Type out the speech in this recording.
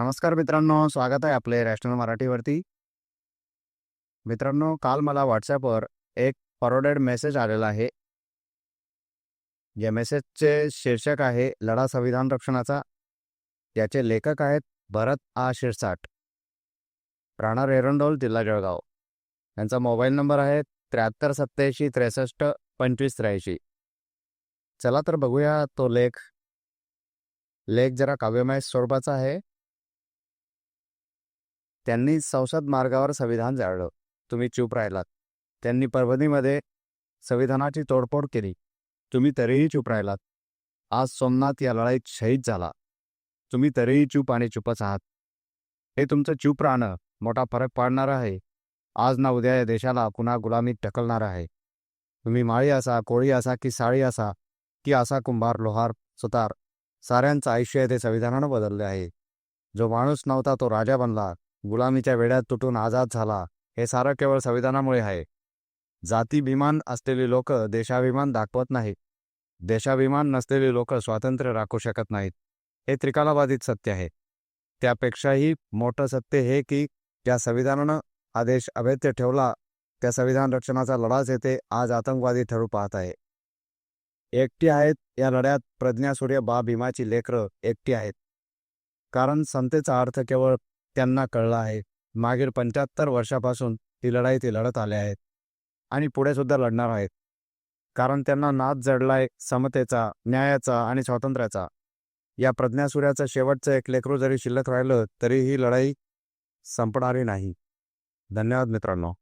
नमस्कार मित्रांनो स्वागत आहे आपले रॅशनल मराठीवरती. मित्रांनो काल मला व्हॉट्सॲपवर एक फॉरवर्डेड मेसेज आलेला आहे. या मेसेजचे शीर्षक आहे लढा संविधान रक्षणाचा. याचे लेखक आहेत भरत आ. शिरसाट. राहणार एरंडोल जिल्हा जळगाव. यांचा मोबाईल नंबर आहे त्र्याहत्तर सत्याऐंशी त्रेसष्ट पंचवीस त्र्याऐंशी. चला तर बघूया तो लेख. लेख जरा काव्यमय स्वरूपाचा आहे. त्यांनी संसद मार्गावर संविधान जाळलं. तुम्ही चूप राहिलात. त्यांनी परभणीमध्ये संविधानाची तोडफोड केली. तुम्ही तरीही चूप राहिलात. आज सोमनाथ या लढाईत शहीद झाला. तुम्ही तरीही चूप आणि चुपच आहात. हे तुमचं चूप राहणं मोठा फरक पाडणार आहे. आज ना उद्या या देशाला पुन्हा गुलामीत ढकलणार आहे. तुम्ही माळी असा कोळी असा की साळी असा की असा कुंभार लोहार सुतार साऱ्यांचं आयुष्य ते संविधानानं बदलले आहे. जो माणूस नव्हता तो राजा बनला. गुलामीच्या वेड्यात तुटून आझाद झाला हे सारं केवळ संविधानामुळे आहे. जातीभिमान असलेली लोक देशाभिमान दाखवत नाहीत. देशाभिमान नसलेली लोक स्वातंत्र्य राखू शकत नाहीत. हे त्रिकालाबाधित सत्य आहे. त्यापेक्षाही मोठं सत्य हे की ज्या संविधानानं हा देश अभेद्य ठेवला त्या संविधान रक्षणाचा लढाच येथे आज आतंकवादी ठरू पाहत आहे. एकटी आहेत या लढ्यात प्रज्ञासूर्य बा भीमाची लेकरं एकटी आहेत. कारण संतेचा अर्थ केवळ त्यांना कळलं आहे. मागील पंच्याहत्तर वर्षापासून ती लढाई ते लढत आले आहेत. आणि पुढे सुद्धा लढणार आहेत. कारण त्यांना नाद जडलाय समतेचा न्यायाचा आणि स्वातंत्र्याचा. या प्रज्ञासूर्याचं शेवटचं एक लेकरू जरी शिल्लक राहिलं तरी ही लढाई संपणारी नाही. धन्यवाद मित्रांनो.